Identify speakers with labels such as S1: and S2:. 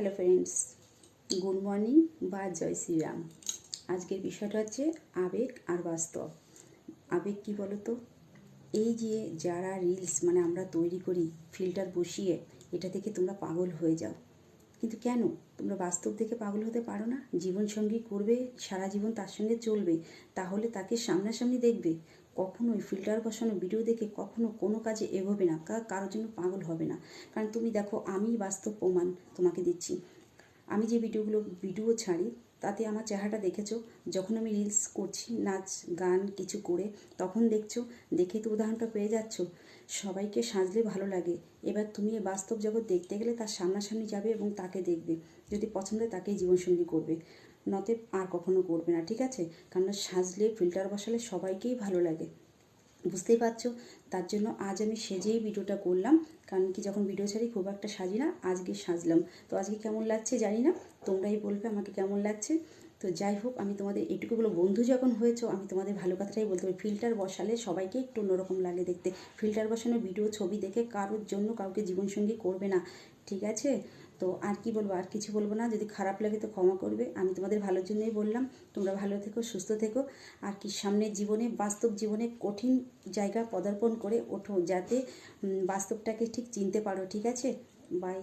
S1: Hello friends, good morning বা জয় শ্রীরাম। আজকের বিষয়টা হচ্ছে আবেগ আর বাস্তব। আবেগ কি বলো তো এই যে যারা রিলস মানে আমরা তৈরি করি ফিল্টার বসিয়ে, এটা থেকে তোমরা পাগল হয়ে যাও। কিন্তু কেন? তোমরা বাস্তব দেখে পাগল হতে পারো না। জীবনসঙ্গী করবে, সারা জীবন তার সঙ্গে চলবে। তাহলে তাকে সামনাসামনি দেখবে। কখনোই ফিল্টার বসানো ভিডিও দেখে কখনো কোনো কাজে এগোবে না কারোর জন্য পাগল হবে না। কারণ তুমি দেখো আমি বাস্তব প্রমাণ তোমাকে দিচ্ছি। আমি যে ভিডিওগুলো ভিডিও ছাড়ি, তাতে আমার চেহারাটা দেখেছ, যখন আমি রিলস করছি, নাচ, গান কিছু করে, তখন দেখছ, দেখে তো উদাহরণটা পেয়ে যাচ্ছ। সবাইকে সাজলে ভালো লাগে। এবার তুমি বাস্তব জগৎ দেখতে গেলে তার সামনাসামনি যাবে এবং তাকে দেখবে। যদি পছন্দ তাকেই জীবনসঙ্গী করবে। নতে আর কখনো করবে না, ঠিক আছে? কারণ সাজলে ফিল্টার বসালে সবাইকেই ভালো লাগে। বুঝতেই পারছ? তার জন্য আজ আমি সেজেই ভিডিওটা করলাম। কারণ কি, যখন ভিডিও ছাড়ি, খুব একটা সাজি না, আজকে সাজলাম। তো আজকে কেমন লাগছে জানি না, তোমরাই বলবে আমাকে কেমন লাগছে। তো যাই হোক, আমি তোমাদের এইটুকু বলো বন্ধু যখন হয়েছো, আমি তোমাদের ভালো কথাটাই বলতে পারি। ফিল্টার বসালে সবাইকে একটু অন্যরকম লাগে দেখতে। ফিল্টার বসানো ভিডিও, ছবি দেখে কারোর জন্য কাউকে জীবনসঙ্গী করবে না, ঠিক আছে? তো আর কি বলব, আর কিছু বলব না, যদি খারাপ লাগে তো ক্ষমা করবে। আমি তোমাদের ভালোর জন্যই বললাম, তোমরা ভালো থেকো, সুস্থ থেকো, আর কি সামনের জীবনে, বাস্তব জীবনে কঠিন জায়গা পদার্পণ করে ওঠো, যাতে বাস্তবটাকে ঠিক চিনতে পারো, ঠিক আছে? বাই